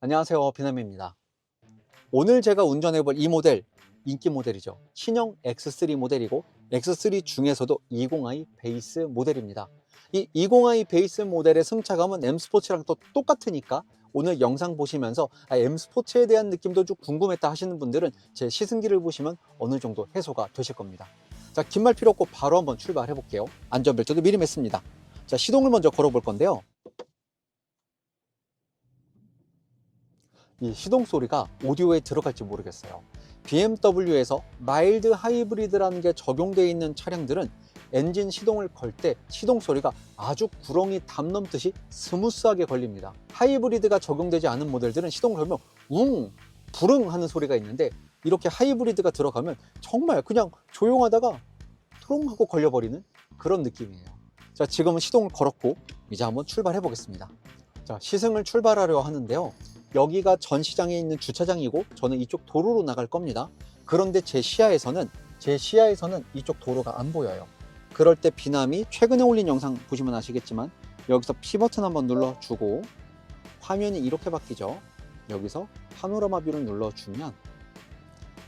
안녕하세요 비남입니다. 오늘 제가 운전해 볼 이 모델 인기 모델이죠. 신형 X3 모델이고 X3 중에서도 20i 베이스 모델입니다. 이 20i 베이스 모델의 승차감은 M 스포츠랑 또 똑같으니까 오늘 영상 보시면서 아, M 스포츠에 대한 느낌도 좀 궁금했다 하시는 분들은 제 시승기를 보시면 어느 정도 해소가 되실 겁니다. 자 긴 말 필요 없고 바로 한번 출발해 볼게요. 안전벨트도 미리 맸습니다. 자 시동을 먼저 걸어 볼 건데요 이 시동 소리가 오디오에 들어갈지 모르겠어요. BMW에서 마일드 하이브리드라는 게 적용되어 있는 차량들은 엔진 시동을 걸 때 시동 소리가 아주 구렁이 담 넘듯이 스무스하게 걸립니다. 하이브리드가 적용되지 않은 모델들은 시동을 걸면 웅, 부릉 하는 소리가 있는데 이렇게 하이브리드가 들어가면 정말 그냥 조용하다가 토롱 하고 걸려버리는 그런 느낌이에요. 자, 지금은 시동을 걸었고 이제 한번 출발해 보겠습니다. 자, 시승을 출발하려 하는데요. 여기가 전시장에 있는 주차장이고 저는 이쪽 도로로 나갈 겁니다. 그런데 제 시야에서는 제 시야에서는 이쪽 도로가 안 보여요. 그럴 때 비남이 최근에 올린 영상 보시면 아시겠지만 여기서 P 버튼 한번 눌러주고 화면이 이렇게 바뀌죠. 여기서 파노라마 뷰를 눌러주면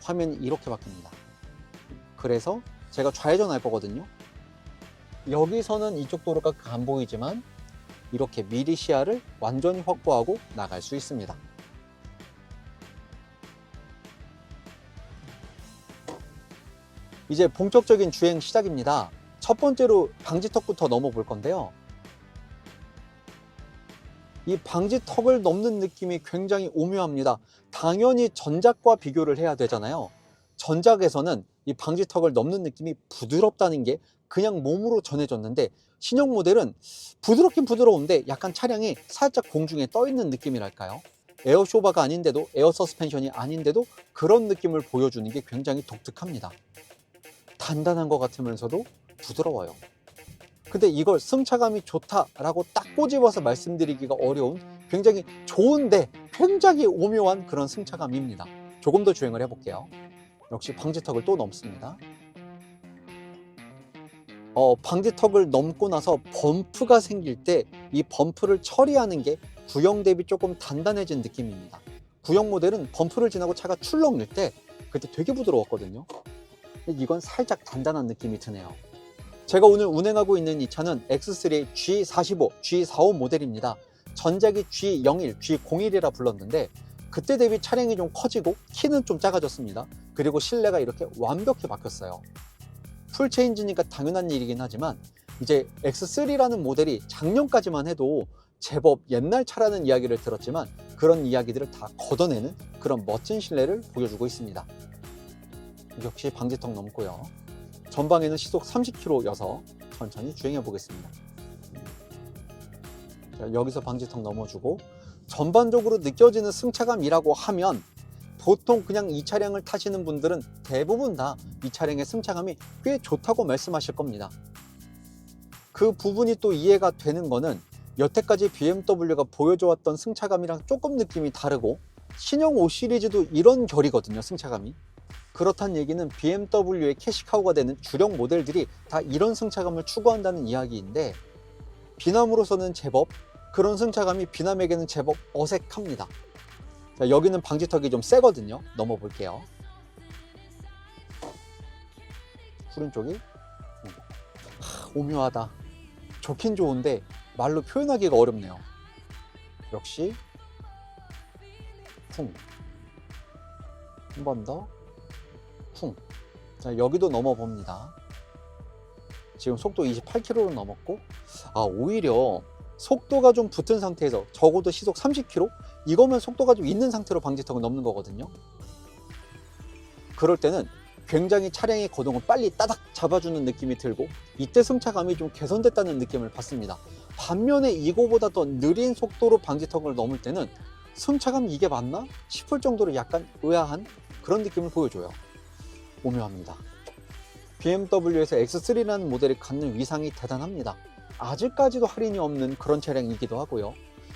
화면이 이렇게 바뀝니다. 그래서 제가 좌회전할 거거든요. 여기서는 이쪽 도로가 안 보이지만 이렇게 미리 시야를 완전히 확보하고 나갈 수 있습니다. 이제 본격적인 주행 시작입니다. 첫 번째로 방지턱부터 넘어 볼 건데요. 이 방지턱을 넘는 느낌이 굉장히 오묘합니다. 당연히 전작과 비교를 해야 되잖아요. 전작에서는 이 방지턱을 넘는 느낌이 부드럽다는 게 그냥 몸으로 전해졌는데 신형 모델은 부드럽긴 부드러운데 약간 차량이 살짝 공중에 떠 있는 느낌이랄까요? 에어 쇼바가 아닌데도 에어 서스펜션이 아닌데도 그런 느낌을 보여주는 게 굉장히 독특합니다. 단단한 것 같으면서도 부드러워요. 근데 이걸 승차감이 좋다라고 딱 꼬집어서 말씀드리기가 어려운 굉장히 좋은데 굉장히 오묘한 그런 승차감입니다. 조금 더 주행을 해볼게요. 역시 방지턱을 또 넘습니다. 어, 방지턱을 넘고 나서 범프가 생길 때 이 범프를 처리하는 게 구형 대비 조금 단단해진 느낌입니다. 구형 모델은 범프를 지나고 차가 출렁일 때 그때 되게 부드러웠거든요. 이건 살짝 단단한 느낌이 드네요. 제가 오늘 운행하고 있는 이 차는 X3 G45, G45 모델입니다. 전작이 G01, G01이라 불렀는데 그때 대비 차량이 좀 커지고 키는 좀 작아졌습니다. 그리고 실내가 이렇게 완벽히 바뀌었어요. 풀체인지니까 당연한 일이긴 하지만 이제 X3라는 모델이 작년까지만 해도 제법 옛날 차라는 이야기를 들었지만 그런 이야기들을 다 걷어내는 그런 멋진 실내를 보여주고 있습니다. 역시 방지턱 넘고요. 전방에는 시속 30km여서 천천히 주행해 보겠습니다. 자, 여기서 방지턱 넘어주고 전반적으로 느껴지는 승차감이라고 하면 보통 그냥 이 차량을 타시는 분들은 대부분 다 이 차량의 승차감이 꽤 좋다고 말씀하실 겁니다. 그 부분이 또 이해가 되는 거는 여태까지 BMW가 보여줘왔던 승차감이랑 조금 느낌이 다르고 신형 5 시리즈도 이런 결이거든요 승차감이 그렇다는 얘기는 BMW의 캐시카우가 되는 주력 모델들이 다 이런 승차감을 추구한다는 이야기인데 비남으로서는 제법 그런 승차감이 비남에게는 제법 어색합니다 자, 여기는 방지턱이 좀 세거든요 넘어 볼게요 오른쪽이 음. 하, 오묘하다 좋긴 좋은데 말로 표현하기가 어렵네요. 역시 쿵. 한 번 더 쿵. 자, 여기도 넘어 봅니다. 지금 속도 28km로 넘었고 아, 오히려 속도가 좀 붙은 상태에서 적어도 시속 30km? 이거면 속도가 좀 있는 상태로 방지턱을 넘는 거거든요. 그럴 때는 굉장히 차량의 거동을 빨리 따닥 잡아주는 느낌이 들고 이때 승차감이 좀 개선됐다는 느낌을 받습니다. 반면에 이거보다 더 느린 속도로 방지턱을 넘을 때는 승차감 이게 맞나 싶을 정도로 약간 의아한 그런 느낌을 보여줘요. 오묘합니다. BMW에서 X3라는 모델이 갖는 위상이 대단합니다. 아직까지도 할인이 없는 그런 차량이기도 하고요.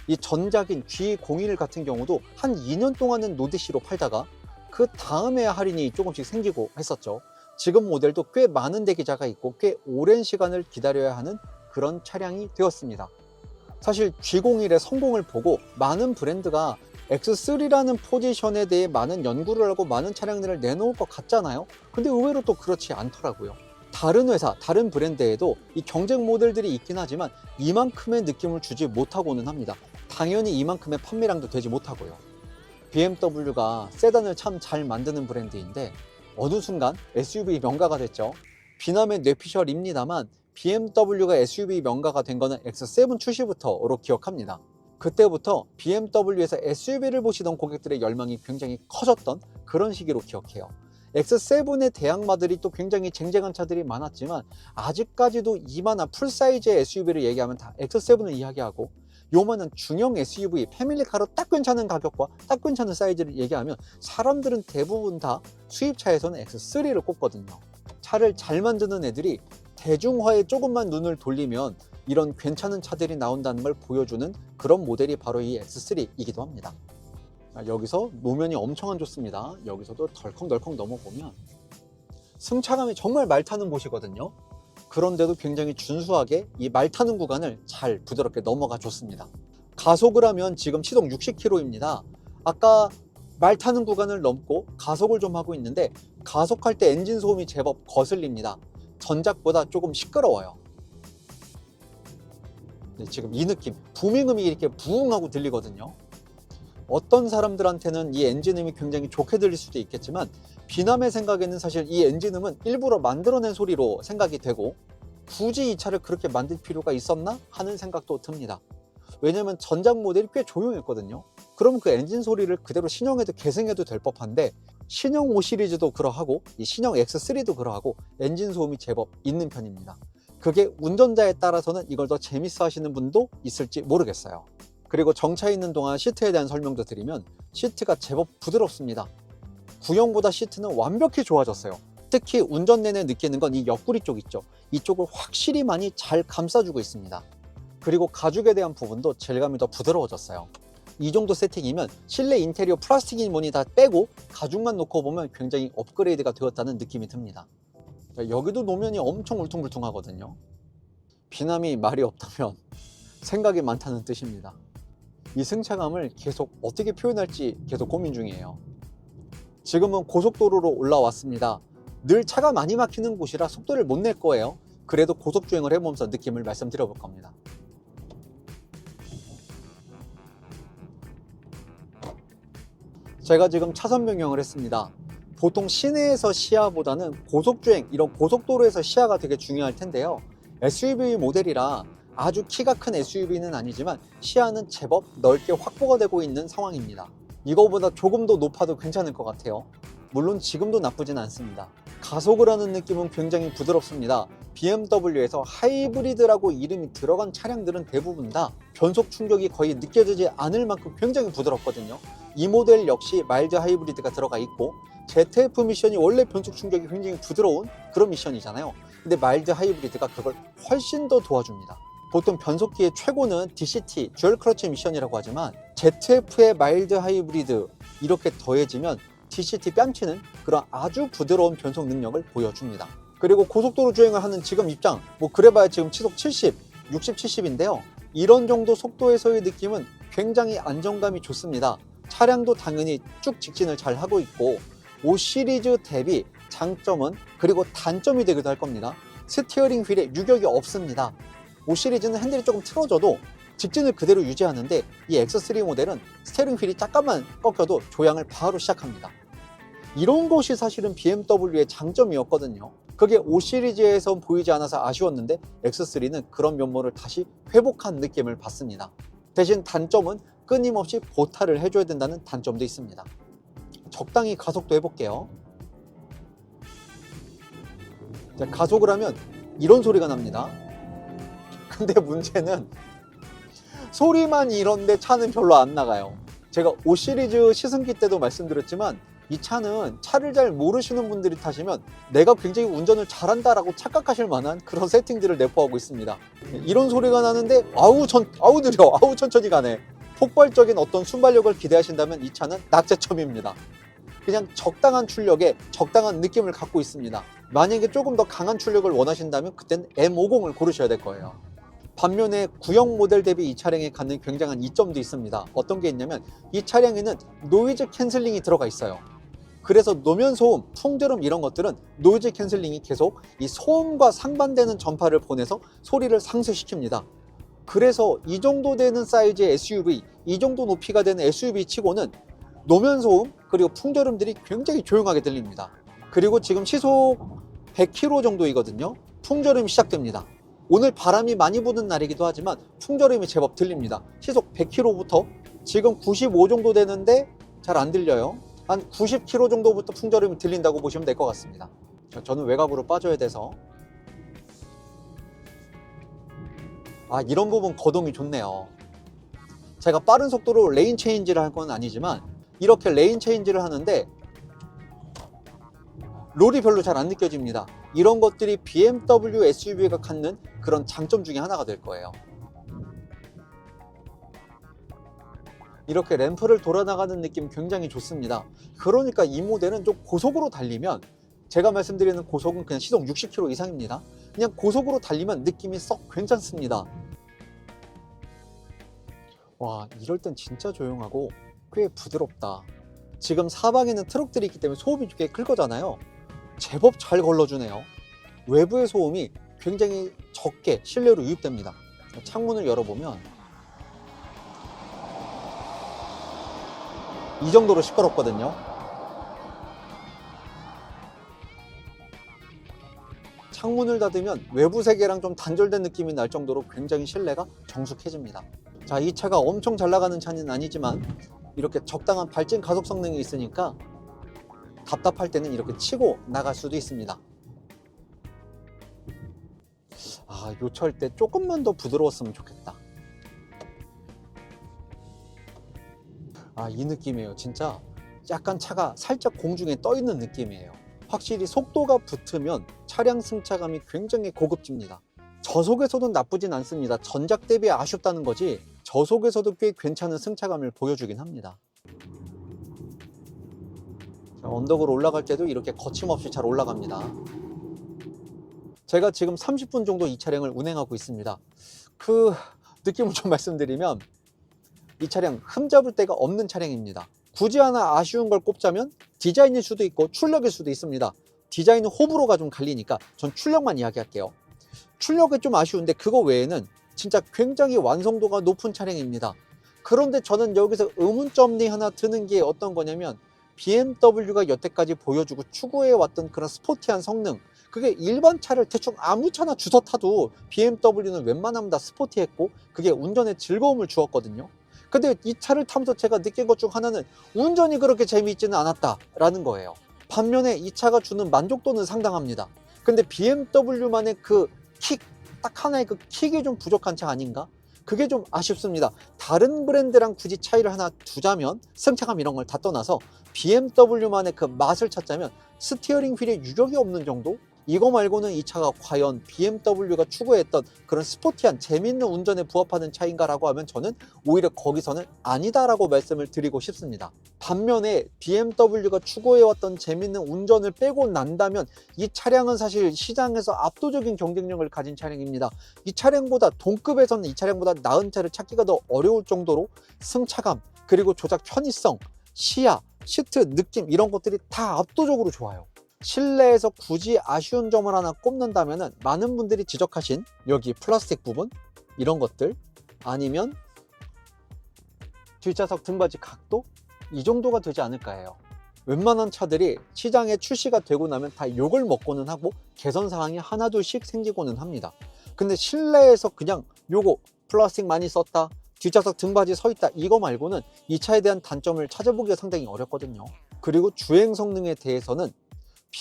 이 전작인 G01 같은 경우도 한 2년 동안은 노디시로 팔다가 그 다음에 할인이 조금씩 생기고 했었죠. 지금 모델도 꽤 많은 대기자가 있고 꽤 오랜 시간을 기다려야 하는 그런 차량이 되었습니다. 사실 G01의 성공을 보고 많은 브랜드가 X3라는 포지션에 대해 많은 연구를 하고 많은 차량들을 내놓을 것 같잖아요. 근데 의외로 또 그렇지 않더라고요. 다른 회사, 다른 브랜드에도 이 경쟁 모델들이 있긴 하지만 이만큼의 느낌을 주지 못하고는 합니다. 당연히 이만큼의 판매량도 되지 못하고요. BMW가 세단을 참 잘 만드는 브랜드인데 어느 순간 SUV 명가가 됐죠. 비남의 뇌피셜입니다만 BMW가 SUV 명가가 된 거는 X7 출시부터로 기억합니다. 그때부터 BMW에서 SUV를 보시던 고객들의 열망이 굉장히 커졌던 그런 시기로 기억해요. X7의 대항마들이 또 굉장히 쟁쟁한 차들이 많았지만 아직까지도 이만한 풀사이즈의 SUV를 얘기하면 다 X7을 이야기하고 요만한 중형 SUV 패밀리카로 딱 괜찮은 가격과 딱 괜찮은 사이즈를 얘기하면 사람들은 대부분 다 수입차에서는 X3를 꼽거든요. 차를 잘 만드는 애들이 대중화에 조금만 눈을 돌리면 이런 괜찮은 차들이 나온다는 걸 보여주는 그런 모델이 바로 이 X3이기도 합니다. 자, 여기서 노면이 엄청 안 좋습니다. 여기서도 덜컹덜컹 넘어보면 승차감이 정말 말 타는 곳이거든요. 그런데도 굉장히 준수하게 이 말 타는 구간을 잘 부드럽게 넘어가 줬습니다. 가속을 하면 지금 시동 60km입니다. 아까 말 타는 구간을 넘고 가속을 좀 하고 있는데 가속할 때 엔진 소음이 제법 거슬립니다. 전작보다 조금 시끄러워요. 네, 지금 이 느낌, 부밍음이 이렇게 부웅하고 들리거든요. 어떤 사람들한테는 이 엔진음이 굉장히 좋게 들릴 수도 있겠지만 비남의 생각에는 사실 이 엔진음은 일부러 만들어낸 소리로 생각이 되고 굳이 이 차를 그렇게 만들 필요가 있었나 하는 생각도 듭니다. 왜냐면 전작 모델이 꽤 조용했거든요. 그럼 그 엔진 소리를 그대로 신형에도 계승해도 될 법한데 신형 5 시리즈도 그러하고 이 신형 X3도 그러하고 엔진 소음이 제법 있는 편입니다. 그게 운전자에 따라서는 이걸 더 재밌어 하시는 분도 있을지 모르겠어요. 그리고 정차에 있는 동안 시트에 대한 설명도 드리면 시트가 제법 부드럽습니다. 구형보다 시트는 완벽히 좋아졌어요. 특히 운전 내내 느끼는 건 이 옆구리 쪽 있죠. 이쪽을 확실히 많이 잘 감싸주고 있습니다. 그리고 가죽에 대한 부분도 질감이 더 부드러워졌어요. 이 정도 세팅이면 실내 인테리어 플라스틱인 뭐니 다 빼고 가죽만 놓고 보면 굉장히 업그레이드가 되었다는 느낌이 듭니다. 여기도 노면이 엄청 울퉁불퉁하거든요. 비남이 말이 없다면 생각이 많다는 뜻입니다. 이 승차감을 계속 어떻게 표현할지 계속 고민 중이에요. 지금은 고속도로로 올라왔습니다. 늘 차가 많이 막히는 곳이라 속도를 못 낼 거예요. 그래도 고속주행을 해보면서 느낌을 말씀드려 볼 겁니다. 제가 지금 차선 변경을 했습니다. 보통 시내에서 시야보다는 고속주행, 이런 고속도로에서 시야가 되게 중요할 텐데요. SUV 모델이라 아주 키가 큰 SUV는 아니지만 시야는 제법 넓게 확보가 되고 있는 상황입니다. 이거보다 조금 더 높아도 괜찮을 것 같아요. 물론 지금도 나쁘진 않습니다. 가속을 하는 느낌은 굉장히 부드럽습니다. BMW에서 하이브리드라고 이름이 들어간 차량들은 대부분 다 변속 충격이 거의 느껴지지 않을 만큼 굉장히 부드럽거든요. 이 모델 역시 마일드 하이브리드가 들어가 있고 ZF 미션이 원래 변속 충격이 굉장히 부드러운 그런 미션이잖아요. 근데 마일드 하이브리드가 그걸 훨씬 더 도와줍니다. 보통 변속기의 최고는 DCT, 듀얼 크러치 미션이라고 하지만 ZF의 마일드 하이브리드 이렇게 더해지면 DCT 뺨치는 그런 아주 부드러운 변속 능력을 보여줍니다. 그리고 고속도로 주행을 하는 지금 입장, 뭐 그래봐야 지금 시속 70, 60, 70인데요. 이런 정도 속도에서의 느낌은 굉장히 안정감이 좋습니다. 차량도 당연히 쭉 직진을 잘 하고 있고 5 시리즈 대비 장점은 그리고 단점이 되기도 할 겁니다. 스티어링 휠에 유격이 없습니다. 5 시리즈는 핸들이 조금 틀어져도 직진을 그대로 유지하는데 이 X3 모델은 스티어링 휠이 잠깐만 꺾여도 조향을 바로 시작합니다. 이런 것이 사실은 BMW의 장점이었거든요. 그게 5 시리즈에서 보이지 않아서 아쉬웠는데 X3는 그런 면모를 다시 회복한 느낌을 받습니다. 대신 단점은 끊임없이 보타를 해줘야 된다는 단점도 있습니다. 적당히 가속도 해볼게요. 자, 가속을 하면 이런 소리가 납니다. 근데 문제는 소리만 이런데 차는 별로 안 나가요. 제가 5 시리즈 시승기 때도 말씀드렸지만 이 차는 차를 잘 모르시는 분들이 타시면 내가 굉장히 운전을 잘한다라고 착각하실 만한 그런 세팅들을 내포하고 있습니다. 이런 소리가 나는데 아우 천 아우 느려 아우 천천히 가네. 폭발적인 어떤 순발력을 기대하신다면 이 차는 낙제점입니다. 그냥 적당한 출력에 적당한 느낌을 갖고 있습니다. 만약에 조금 더 강한 출력을 원하신다면 그땐 M50을 고르셔야 될 거예요. 반면에 구형 모델 대비 이 차량에 갖는 굉장한 이점도 있습니다. 어떤 게 있냐면 이 차량에는 노이즈 캔슬링이 들어가 있어요. 그래서 노면 소음, 풍절음 이런 것들은 노이즈 캔슬링이 계속 이 소음과 상반되는 전파를 보내서 소리를 상쇄시킵니다. 그래서 이 정도 되는 사이즈의 SUV, 이 정도 높이가 되는 SUV 치고는 노면 소음 그리고 풍절음들이 굉장히 조용하게 들립니다. 그리고 지금 시속 100km 정도이거든요. 풍절음이 시작됩니다. 오늘 바람이 많이 부는 날이기도 하지만 풍절음이 제법 들립니다. 시속 100km부터 지금 95 정도 되는데 잘 안 들려요. 한 90km 정도부터 풍절음이 들린다고 보시면 될 것 같습니다. 자, 저는 외곽으로 빠져야 돼서 아 이런 부분 거동이 좋네요. 제가 빠른 속도로 레인 체인지를 할 건 아니지만 이렇게 레인 체인지를 하는데 롤이 별로 잘 안 느껴집니다. 이런 것들이 BMW SUV가 갖는 그런 장점 중에 하나가 될 거예요. 이렇게 램프를 돌아나가는 느낌 굉장히 좋습니다. 그러니까 이 모델은 좀 고속으로 달리면 제가 말씀드리는 고속은 그냥 시속 60km 이상입니다. 그냥 고속으로 달리면 느낌이 썩 괜찮습니다. 와, 이럴 땐 진짜 조용하고 꽤 부드럽다. 지금 사방에는 트럭들이 있기 때문에 소음이 꽤 클 거잖아요. 제법 잘 걸러주네요. 외부의 소음이 굉장히 적게 실내로 유입됩니다. 창문을 열어보면 이 정도로 시끄럽거든요. 창문을 닫으면 외부 세계랑 좀 단절된 느낌이 날 정도로 굉장히 실내가 정숙해집니다. 자, 이 차가 엄청 잘 나가는 차는 아니지만 이렇게 적당한 발진 가속 성능이 있으니까 답답할 때는 이렇게 치고 나갈 수도 있습니다. 아, 요철 때 조금만 더 부드러웠으면 좋겠다. 아, 이 느낌이에요. 진짜 약간 차가 살짝 공중에 떠 있는 느낌이에요. 확실히 속도가 붙으면 차량 승차감이 굉장히 고급집니다. 저속에서도 나쁘진 않습니다. 전작 대비 아쉽다는 거지 저속에서도 꽤 괜찮은 승차감을 보여주긴 합니다. 자, 언덕으로 올라갈 때도 이렇게 거침없이 잘 올라갑니다. 제가 지금 30분 정도 이 차량을 운행하고 있습니다. 그 느낌을 좀 말씀드리면 이 차량 흠잡을 데가 없는 차량입니다. 굳이 하나 아쉬운 걸 꼽자면 디자인일 수도 있고 출력일 수도 있습니다. 디자인은 호불호가 좀 갈리니까 전 출력만 이야기할게요. 출력이 좀 아쉬운데 그거 외에는 진짜 굉장히 완성도가 높은 차량입니다. 그런데 저는 여기서 의문점이 하나 드는 게 어떤 거냐면 BMW가 여태까지 보여주고 추구해 왔던 그런 스포티한 성능 그게 일반 차를 대충 아무 차나 주워 타도 BMW는 웬만하면 다 스포티했고 그게 운전에 즐거움을 주었거든요. 근데 이 차를 타면서 제가 느낀 것 중 하나는 운전이 그렇게 재미있지는 않았다라는 거예요. 반면에 이 차가 주는 만족도는 상당합니다. 근데 BMW만의 그 킥, 딱 하나의 그 킥이 좀 부족한 차 아닌가? 그게 좀 아쉽습니다. 다른 브랜드랑 굳이 차이를 하나 두자면 승차감 이런 걸 다 떠나서 BMW만의 그 맛을 찾자면 스티어링 휠에 유격이 없는 정도? 이거 말고는 이 차가 과연 BMW가 추구했던 그런 스포티한 재밌는 운전에 부합하는 차인가라고 하면 저는 오히려 거기서는 아니다라고 말씀을 드리고 싶습니다. 반면에 BMW가 추구해왔던 재밌는 운전을 빼고 난다면 이 차량은 사실 시장에서 압도적인 경쟁력을 가진 차량입니다. 이 차량보다 동급에서는 이 차량보다 나은 차를 찾기가 더 어려울 정도로 승차감 그리고 조작 편의성, 시야, 시트, 느낌 이런 것들이 다 압도적으로 좋아요. 실내에서 굳이 아쉬운 점을 하나 꼽는다면 많은 분들이 지적하신 여기 플라스틱 부분 이런 것들 아니면 뒷좌석 등받이 각도 이 정도가 되지 않을까 해요. 웬만한 차들이 시장에 출시가 되고 나면 다 욕을 먹고는 하고 개선 사항이 하나둘씩 생기고는 합니다. 근데 실내에서 그냥 요거 플라스틱 많이 썼다 뒷좌석 등받이 서 있다 이거 말고는 이 차에 대한 단점을 찾아보기가 상당히 어렵거든요. 그리고 주행 성능에 대해서는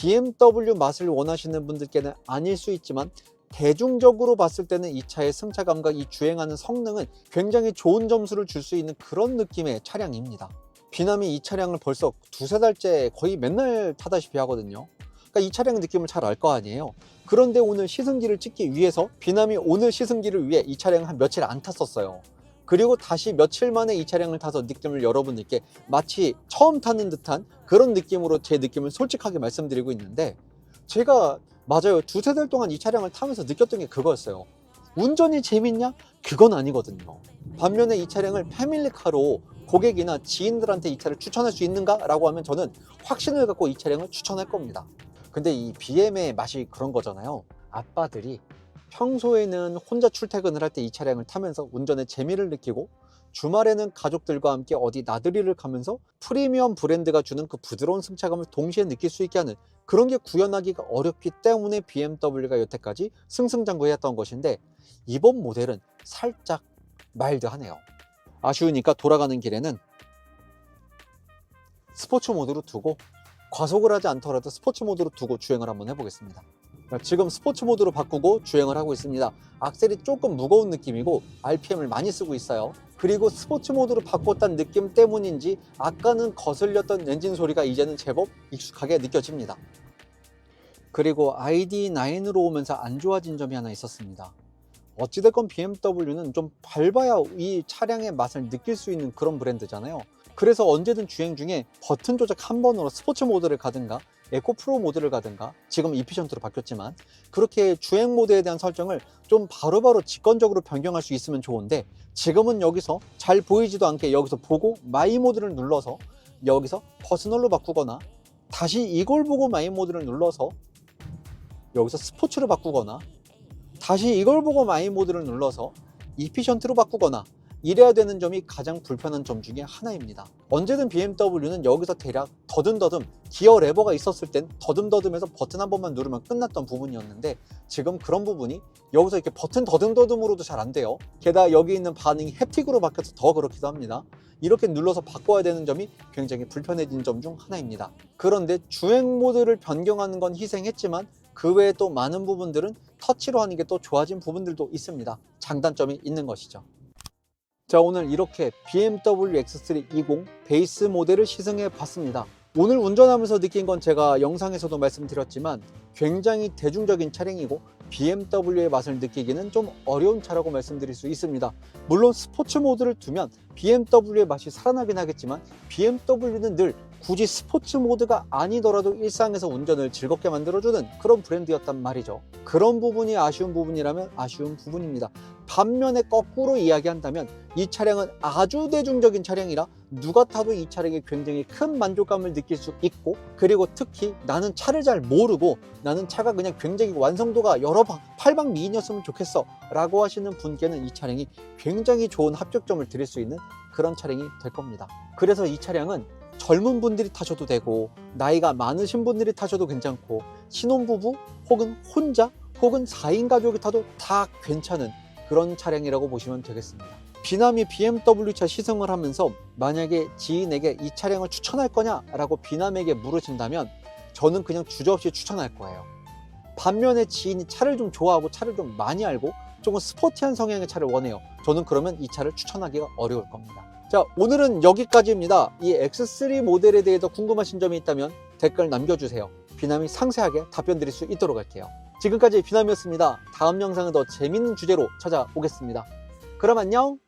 BMW 맛을 원하시는 분들께는 아닐 수 있지만 대중적으로 봤을 때는 이 차의 승차감과 이 주행하는 성능은 굉장히 좋은 점수를 줄 수 있는 그런 느낌의 차량입니다. 비남이 이 차량을 벌써 두세 달째 거의 맨날 타다시피 하거든요. 그러니까 이 차량의 느낌을 잘 알 거 아니에요. 그런데 오늘 시승기를 찍기 위해서 비남이 오늘 시승기를 위해 이 차량을 한 며칠 안 탔었어요. 그리고 다시 며칠 만에 이 차량을 타서 느낌을 여러분들께 마치 처음 타는 듯한 그런 느낌으로 제 느낌을 솔직하게 말씀드리고 있는데 제가 맞아요 두세 달 동안 이 차량을 타면서 느꼈던 게 그거였어요 운전이 재밌냐? 그건 아니거든요. 반면에 이 차량을 패밀리카로 고객이나 지인들한테 이 차를 추천할 수 있는가 라고 하면 저는 확신을 갖고 이 차량을 추천할 겁니다. 근데 이 BM의 맛이 그런 거잖아요. 아빠들이 평소에는 혼자 출퇴근을 할 때 이 차량을 타면서 운전의 재미를 느끼고 주말에는 가족들과 함께 어디 나들이를 가면서 프리미엄 브랜드가 주는 그 부드러운 승차감을 동시에 느낄 수 있게 하는 그런 게 구현하기가 어렵기 때문에 BMW가 여태까지 승승장구했던 것인데 이번 모델은 살짝 마일드하네요. 아쉬우니까 돌아가는 길에는 스포츠 모드로 두고 과속을 하지 않더라도 스포츠 모드로 두고 주행을 한번 해보겠습니다. 지금 스포츠 모드로 바꾸고 주행을 하고 있습니다. 악셀이 조금 무거운 느낌이고 RPM을 많이 쓰고 있어요. 그리고 스포츠 모드로 바꿨다는 느낌 때문인지 아까는 거슬렸던 엔진 소리가 이제는 제법 익숙하게 느껴집니다. 그리고 ID9으로 오면서 안 좋아진 점이 하나 있었습니다. 어찌됐건 BMW는 좀 밟아야 이 차량의 맛을 느낄 수 있는 그런 브랜드잖아요. 그래서 언제든 주행 중에 버튼 조작 한 번으로 스포츠 모드를 가든가 에코 프로 모드를 가든가 지금 이피션트로 바뀌었지만 그렇게 주행 모드에 대한 설정을 좀 바로바로 직관적으로 변경할 수 있으면 좋은데 지금은 여기서 잘 보이지도 않게 여기서 보고 마이 모드를 눌러서 여기서 퍼스널로 바꾸거나 다시 이걸 보고 마이 모드를 눌러서 여기서 스포츠로 바꾸거나 다시 이걸 보고 마이 모드를 눌러서 이피션트로 바꾸거나 이래야 되는 점이 가장 불편한 점 중에 하나입니다. 언제든 BMW는 여기서 대략 더듬더듬 기어 레버가 있었을 땐 더듬더듬해서 버튼 한 번만 누르면 끝났던 부분이었는데 지금 그런 부분이 여기서 이렇게 버튼 더듬더듬으로도 잘 안 돼요. 게다가 여기 있는 반응이 햅틱으로 바뀌어서 더 그렇기도 합니다. 이렇게 눌러서 바꿔야 되는 점이 굉장히 불편해진 점 중 하나입니다. 그런데 주행 모드를 변경하는 건 희생했지만 그 외에 또 많은 부분들은 터치로 하는 게 또 좋아진 부분들도 있습니다. 장단점이 있는 것이죠. 자 오늘 이렇게 BMW X3 20 베이스 모델을 시승해 봤습니다. 오늘 운전하면서 느낀 건 제가 영상에서도 말씀드렸지만 굉장히 대중적인 차량이고 BMW의 맛을 느끼기는 좀 어려운 차라고 말씀드릴 수 있습니다. 물론 스포츠 모드를 두면 BMW의 맛이 살아나긴 하겠지만 BMW는 늘 굳이 스포츠 모드가 아니더라도 일상에서 운전을 즐겁게 만들어주는 그런 브랜드였단 말이죠. 그런 부분이 아쉬운 부분이라면 아쉬운 부분입니다 반면에 거꾸로 이야기한다면 이 차량은 아주 대중적인 차량이라 누가 타도 이 차량에 굉장히 큰 만족감을 느낄 수 있고 그리고 특히 나는 차를 잘 모르고 나는 차가 그냥 굉장히 완성도가 여러 방, 8방 미인이었으면 좋겠어 라고 하시는 분께는 이 차량이 굉장히 좋은 합격점을 드릴 수 있는 그런 차량이 될 겁니다. 그래서 이 차량은 젊은 분들이 타셔도 되고 나이가 많으신 분들이 타셔도 괜찮고 신혼부부 혹은 혼자 혹은 4인 가족이 타도 다 괜찮은 그런 차량이라고 보시면 되겠습니다. 비남이 BMW 차 시승을 하면서 만약에 지인에게 이 차량을 추천할 거냐라고 비남에게 물으신다면 저는 그냥 주저없이 추천할 거예요. 반면에 지인이 차를 좀 좋아하고 차를 좀 많이 알고 조금 스포티한 성향의 차를 원해요. 저는 그러면 이 차를 추천하기가 어려울 겁니다. 자, 오늘은 여기까지입니다. 이 X3 모델에 대해서 궁금하신 점이 있다면 댓글 남겨주세요. 비남이 상세하게 답변 드릴 수 있도록 할게요. 지금까지 비남이었습니다. 다음 영상은 더 재밌는 주제로 찾아오겠습니다. 그럼 안녕!